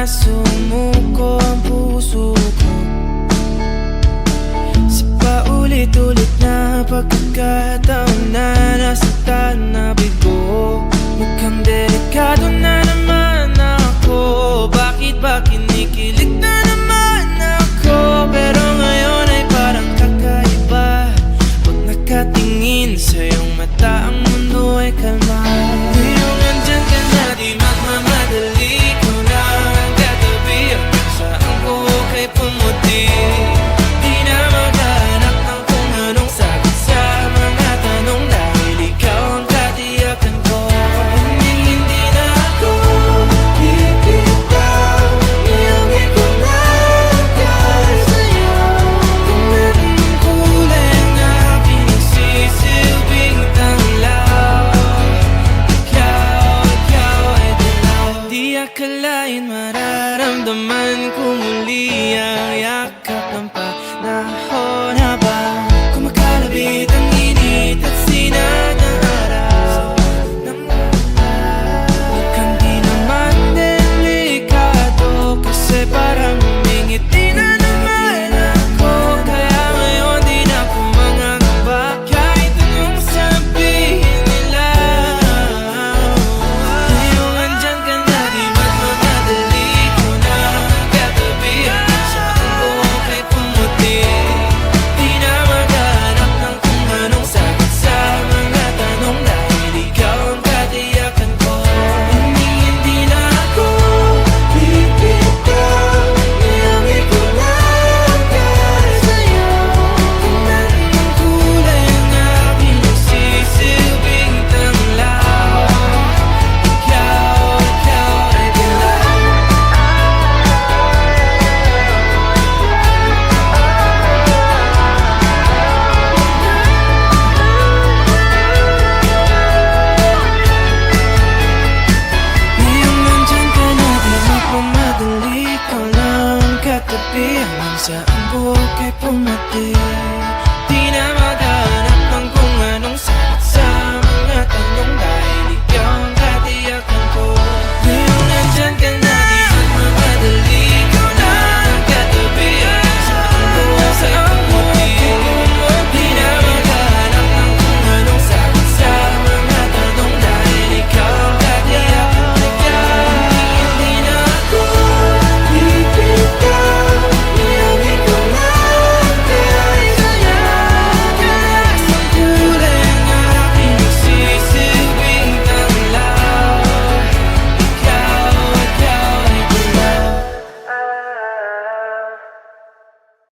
na sumuko ang puso ko. Sa paulit-ulit na pagkakataon na nasaktan na bigo Mukhang delikado na naman ako. Bakit ba But now. Ikaw lang katabi Hanggang saan buhay pumating Di naman